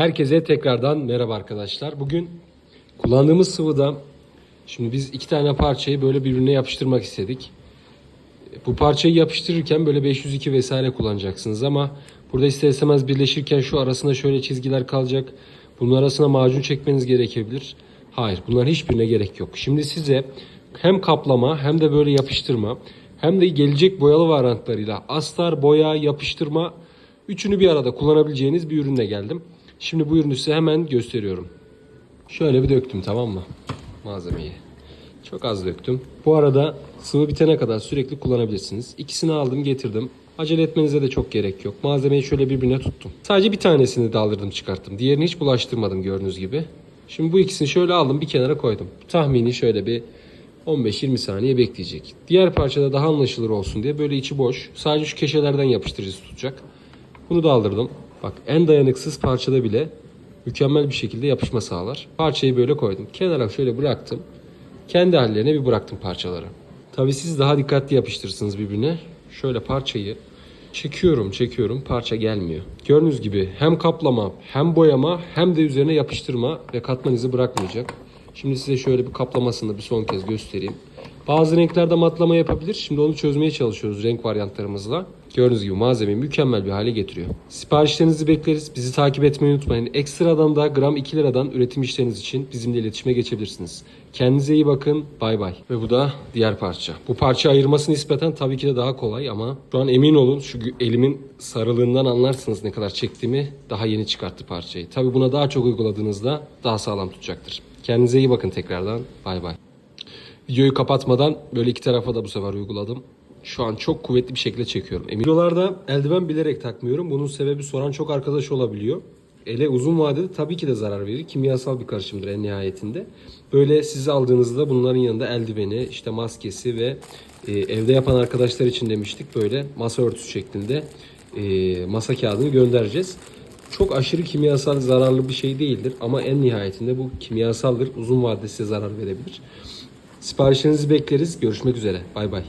Herkese tekrardan merhaba arkadaşlar. Bugün kullandığımız sıvıda şimdi biz iki tane parçayı böyle birbirine yapıştırmak istedik. Bu parçayı yapıştırırken böyle 502 vesaire kullanacaksınız ama burada ister istemez birleşirken şu arasında şöyle çizgiler kalacak. Bunun arasına macun çekmeniz gerekebilir. Hayır bunların hiçbirine gerek yok. Şimdi size hem kaplama hem de böyle yapıştırma hem de gelecek boyalı varyantlarıyla astar, boya, yapıştırma üçünü bir arada kullanabileceğiniz bir ürünle geldim. Şimdi bu ürünü size hemen gösteriyorum. Şöyle bir döktüm tamam mı? Malzemeyi. Çok az döktüm. Bu arada sıvı bitene kadar sürekli kullanabilirsiniz. İkisini aldım getirdim. Acele etmenize de çok gerek yok. Malzemeyi şöyle birbirine tuttum. Sadece bir tanesini daldırdım çıkarttım. Diğerini hiç bulaştırmadım gördüğünüz gibi. Şimdi bu ikisini şöyle aldım bir kenara koydum. Tahmini şöyle bir 15-20 saniye bekleyecek. Diğer parçada daha anlaşılır olsun diye böyle içi boş. Sadece şu köşelerden yapıştırıcısı tutacak. Bunu da. Bak en dayanıksız parçada bile mükemmel bir şekilde yapışma sağlar. Parçayı böyle koydum. Kenara şöyle bıraktım. Kendi hallerine bir bıraktım parçaları. Tabii siz daha dikkatli yapıştırırsınız birbirine. Şöyle parçayı çekiyorum çekiyorum parça gelmiyor. Gördüğünüz gibi hem kaplama hem boyama hem de üzerine yapıştırma ve katman izi bırakmayacak. Şimdi size şöyle bir kaplamasını bir son kez göstereyim. Bazı renklerde matlama yapabilir. Şimdi onu çözmeye çalışıyoruz renk varyantlarımızla. Gördüğünüz gibi malzemeyi mükemmel bir hale getiriyor. Siparişlerinizi bekleriz. Bizi takip etmeyi unutmayın. Ekstradan da gram 2 liradan üretim işleriniz için bizimle iletişime geçebilirsiniz. Kendinize iyi bakın. Bay bay. Ve bu da diğer parça. Bu parça ayırması nispeten tabii ki de daha kolay ama şu an emin olun şu elimin sarılığından anlarsınız ne kadar çektiğimi. Daha yeni çıkarttı parçayı. Tabii buna daha çok uyguladığınızda daha sağlam tutacaktır. Kendinize iyi bakın tekrardan. Bay bay. Videoyu kapatmadan böyle iki tarafa da bu sefer uyguladım. Şu an çok kuvvetli bir şekilde çekiyorum. Emin Videolarda eldiven bilerek takmıyorum. Bunun sebebi soran çok arkadaş olabiliyor. Ele uzun vadede tabii ki de zarar verir. Kimyasal bir karışımdır en nihayetinde. Böyle siz aldığınızda bunların yanında eldiveni, işte maskesi ve e, evde yapan arkadaşlar için demiştik böyle masa örtüsü şeklinde e, masa kağıdını göndereceğiz. Çok aşırı kimyasal zararlı bir şey değildir ama en nihayetinde bu kimyasaldır. Uzun vadede size zarar verebilir. Siparişlerinizi bekleriz. Görüşmek üzere. Bay bay.